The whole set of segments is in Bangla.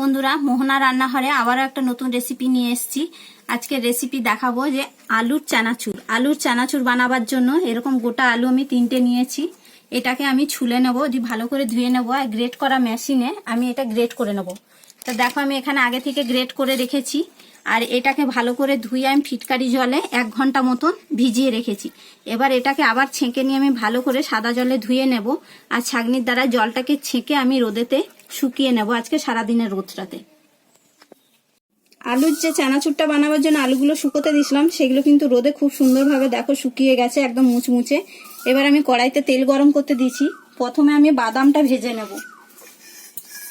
বন্ধুরা, মোহনা রান্নাঘরে আবারও একটা নতুন রেসিপি নিয়ে এসেছি। আজকে রেসিপি দেখাবো যে আলুর চানাচুর। আলুর চানাচুর বানাবার জন্য এরকম গোটা আলু আমি তিনটে নিয়েছি। এটাকে আমি ছুলে নেব দি ভালো করে ধুয়ে নেব আর গ্রেট করা মেশিনে আমি এটা গ্রেট করে নেব। তো দেখো আমি এখানে আগে থেকে গ্রেট করে রেখেছি। আর এটাকে ভালো করে ধুয়ে আমি ফিটকারি জলে এক ঘণ্টা মতন ভিজিয়ে রেখেছি। এবার এটাকে আবার ছেঁকে নিয়ে আমি ভালো করে সাদা জলে ধুয়ে নেব। আর ছাগনির দ্বারা জলটাকে ছেঁকে আমি রোদেতে শুকিয়ে নেব আজকে সারাদিনের রোদটাতে। আলুর যে চানাচুরটা বানাবার জন্য আলুগুলো শুকোতে দিয়েছিলাম, সেগুলো কিন্তু রোদে খুব সুন্দরভাবে দেখো শুকিয়ে গেছে, একদম মুচমুচে। এবার আমি কড়াইতে তেল গরম করতে দিয়েছি। প্রথমে আমি বাদামটা ভেজে নেব।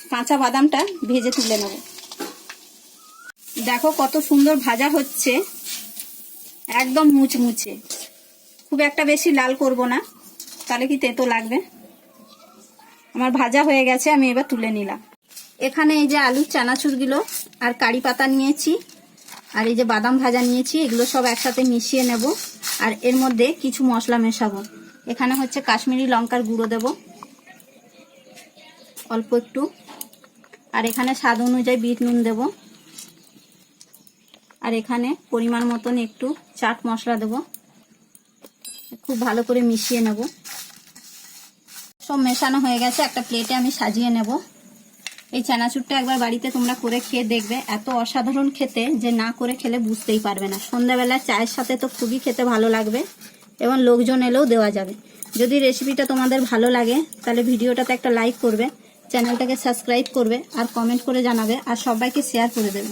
কাঁচা বাদামটা ভেজে তুলে নেব। দেখো কত সুন্দর ভাজা হচ্ছে। একদম মুচমুচে। খুব একটা বেশি লাল করব না। তাহলে কি তেতো লাগবে? আমার ভাজা হয়ে গেছে, আমি এবার তুলে নিলাম। এখানে এই যে আলুর চানাচুরগুলো আর কারি পাতা নিয়েছি, আর এই যে বাদাম ভাজা নিয়েছি, এগুলো সব একসাথে মিশিয়ে নেব, আর এর মধ্যে কিছু মশলা মেশাবো। এখানে হচ্ছে কাশ্মীরি লঙ্কার গুঁড়ো দেব, অল্প একটু। আর এখানে স্বাদ অনুযায়ী বিট নুন দেব, আর এখানে পরিমাণ মতন একটু চাট মশলা দেব। খুব ভালো করে মিশিয়ে নেব। সব মেশানো হয়ে গেছে, একটা প্লেটে আমি সাজিয়ে নেব। এই চানাচুরটা একবার বাড়িতে তোমরা করে খেয়ে দেখবে, এত অসাধারণ খেতে যে না করে খেলে বুঝতেই পারবে না। সন্ধ্যাবেলা চায়ের সাথে তো খুবই খেতে ভালো লাগবে, এবং লোকজন এলেও দেওয়া যাবে। যদি রেসিপিটা তোমাদের ভালো লাগে, তাহলে ভিডিওটাতে একটা লাইক করবে, চ্যানেলটাকে সাবস্ক্রাইব করবে, আর কমেন্ট করে জানাবে, আর সবাইকে শেয়ার করে দেবে।